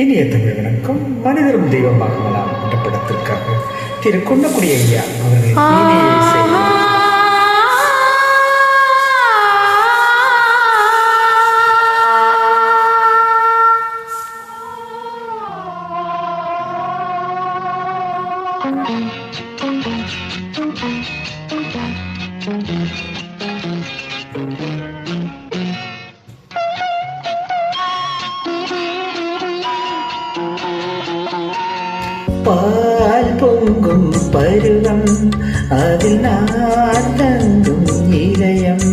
இனிய தமிழ் வணக்கம். மனிதரும் தெய்வமாக என்ற படத்திற்காக திரு குன்னக்குடி ஐயா அவர்கள் பால் பொங்கும் பருவம் அதில் நான் தங்கும் இதயம்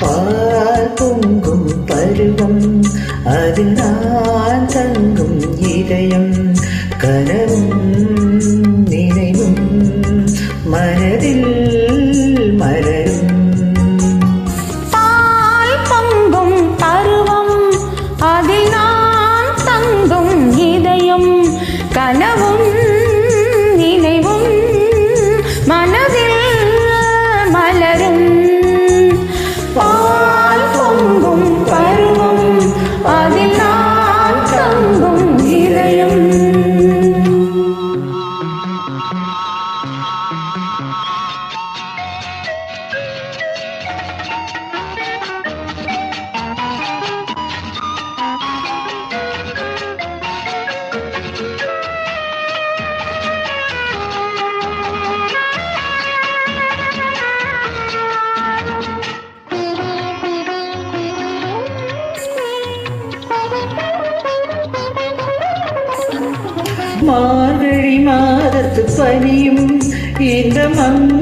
பால் பொங்கும் பருவம் அதில் நான் தங்கும் இதயம் கனவு மார்கழி மாதத்து பனியும் இந்த மங்க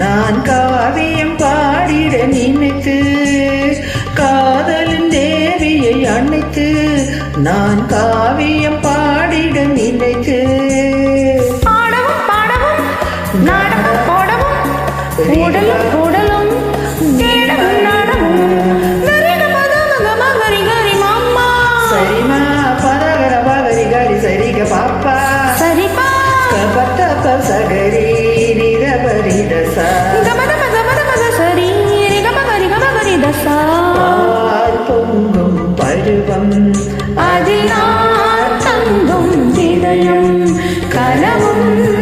நான் காவியம் பாடிட நினைத்து காதலின் தேவியை அணைத்து நான் காவியம் பாடிட நினைத்து. பாடவும் பாடவும் நாடகம் போடவும் உடலும் உடலும் 我们。